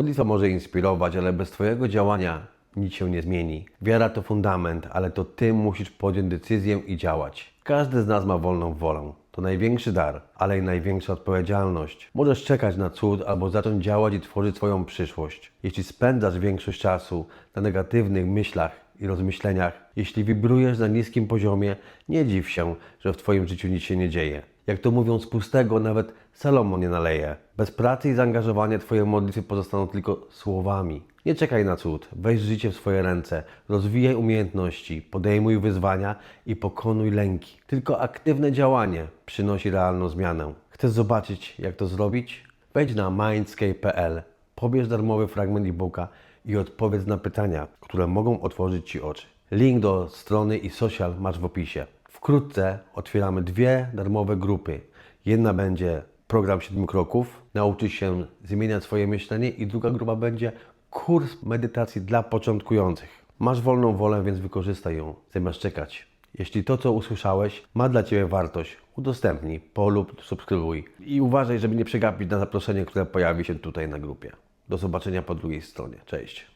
Modlitwa może inspirować, ale bez Twojego działania nic się nie zmieni. Wiara to fundament, ale to Ty musisz podjąć decyzję i działać. Każdy z nas ma wolną wolę. To największy dar, ale i największa odpowiedzialność. Możesz czekać na cud albo zacząć działać i tworzyć swoją przyszłość. Jeśli spędzasz większość czasu na negatywnych myślach i rozmyśleniach, jeśli wibrujesz na niskim poziomie, nie dziw się, że w Twoim życiu nic się nie dzieje. Jak to mówią, z pustego nawet Salomon nie naleje. Bez pracy i zaangażowania Twoje modlitwy pozostaną tylko słowami. Nie czekaj na cud, weź życie w swoje ręce, rozwijaj umiejętności, podejmuj wyzwania i pokonuj lęki. Tylko aktywne działanie przynosi realną zmianę. Chcesz zobaczyć, jak to zrobić? Wejdź na mindscape.pl, pobierz darmowy fragment e-booka i odpowiedz na pytania, które mogą otworzyć Ci oczy. Link do strony i social masz w opisie. Wkrótce otwieramy dwie darmowe grupy. Jedna będzie program 7 kroków, nauczyć się zmieniać swoje myślenie i druga grupa będzie kurs medytacji dla początkujących. Masz wolną wolę, więc wykorzystaj ją, zamiast czekać. Jeśli to, co usłyszałeś, ma dla Ciebie wartość, udostępnij, polub, subskrybuj i uważaj, żeby nie przegapić na zaproszenie, które pojawi się tutaj na grupie. Do zobaczenia po drugiej stronie. Cześć.